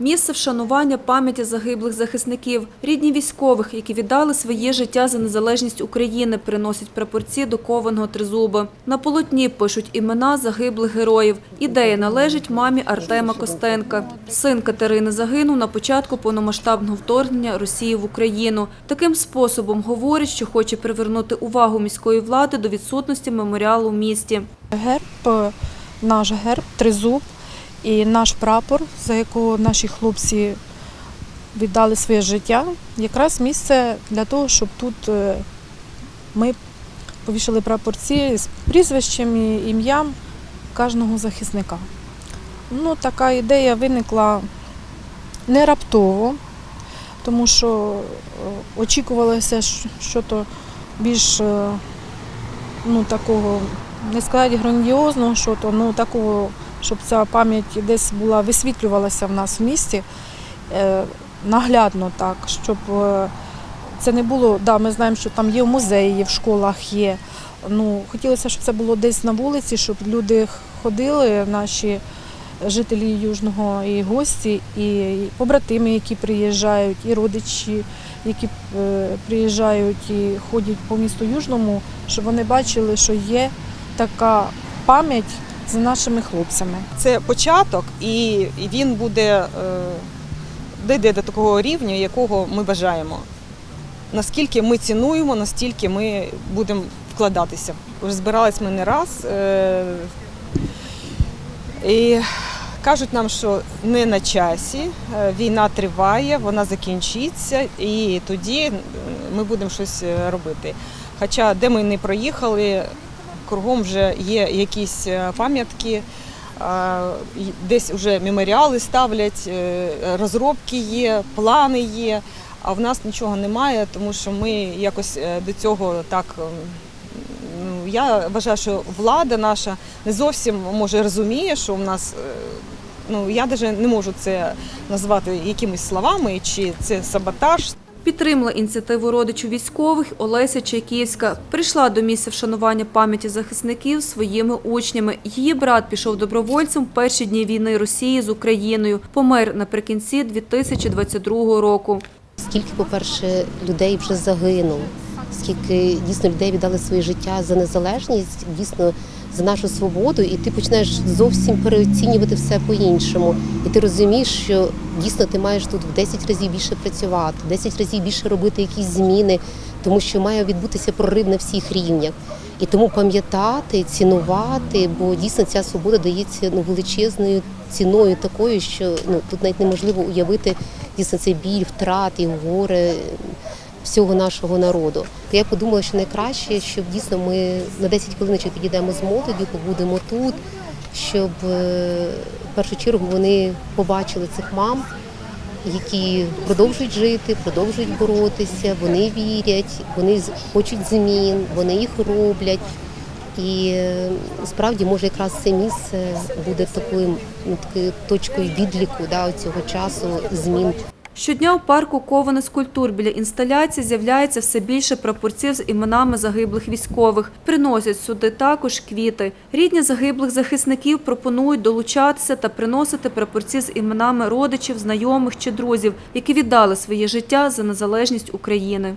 Місце вшанування пам'яті загиблих захисників, рідні військових, які віддали своє життя за незалежність України, приносять прапорці до кованого тризуба. На полотні пишуть імена загиблих героїв. Ідея належить мамі Артема Костенка. Син Катерини загинув на початку повномасштабного вторгнення Росії в Україну. Таким способом говорить, що хоче привернути увагу міської влади до відсутності меморіалу в місті. Герб, е, наш герб, тризуб і наш прапор, за якого наші хлопці віддали своє життя, якраз місце для того, щоб тут е, ми повішали прапорці з прізвищем і ім'ям кожного захисника. Ну, така ідея виникла не раптово, тому що е, очікувалося що то більш е, ну, такого не сказати грандіозного, що то, ну такого, щоб ця пам'ять десь була висвітлювалася в нас в місті е, наглядно так, щоб е, це не було, да, ми знаємо, що там є в музеї, є в школах є. Ну, хотілося, щоб це було десь на вулиці, щоб люди ходили, наші жителі Южного і гості, і побратими, які приїжджають, і родичі, які е, приїжджають і ходять по місту Южному, щоб вони бачили, що є така пам'ять за нашими хлопцями. Це початок, і він буде е, дійде до такого рівня, якого ми бажаємо. Наскільки ми цінуємо, настільки ми будемо вкладатися. Вже збирались ми не раз. Е, і кажуть нам, що не на часі, е, війна триває, вона закінчиться, і тоді ми будемо щось робити. Хоча де ми не проїхали, кругом вже є якісь е, пам'ятки, десь вже меморіали ставлять, е, розробки є, плани є. А в нас нічого немає, тому що ми якось е, до цього так. ем, Ну, я вважаю, що влада наша не зовсім може розуміє, що в нас. е, Ну я навіть не можу це назвати якимись словами, чи це саботаж. Підтримала ініціативу родичів військових Олеся Чайківська. Прийшла до місця вшанування пам'яті захисників своїми учнями. Її брат пішов добровольцем в перші дні війни Росії з Україною. Помер наприкінці 2022 року. Скільки, по-перше, людей вже загинуло, скільки дійсно людей віддали своє життя за незалежність, дійсно за нашу свободу, і ти починаєш зовсім переоцінювати все по-іншому. І ти розумієш, що дійсно ти маєш тут в 10 разів більше працювати, в 10 разів більше робити якісь зміни, тому що має відбутися прорив на всіх рівнях. І тому пам'ятати, цінувати, бо дійсно ця свобода дається ну величезною ціною такою, що ну тут навіть неможливо уявити дійсно цей біль, втрат і горе всього нашого народу. То я подумала, що найкраще, щоб дійсно ми на 10 хвилиночок підійдемо з молоддю, побудемо тут, щоб е, в першу чергу вони побачили цих мам, які продовжують жити, продовжують боротися, вони вірять, вони хочуть змін, вони їх роблять. І е, справді може якраз це місце буде такою ну, такою точкою відліку да, цього часу змін Щодня у парку Коване скульптур біля інсталяції з'являється все більше прапорців з іменами загиблих військових. Приносять сюди також квіти. Рідні загиблих захисників пропонують долучатися та приносити прапорці з іменами родичів, знайомих чи друзів, які віддали своє життя за незалежність України.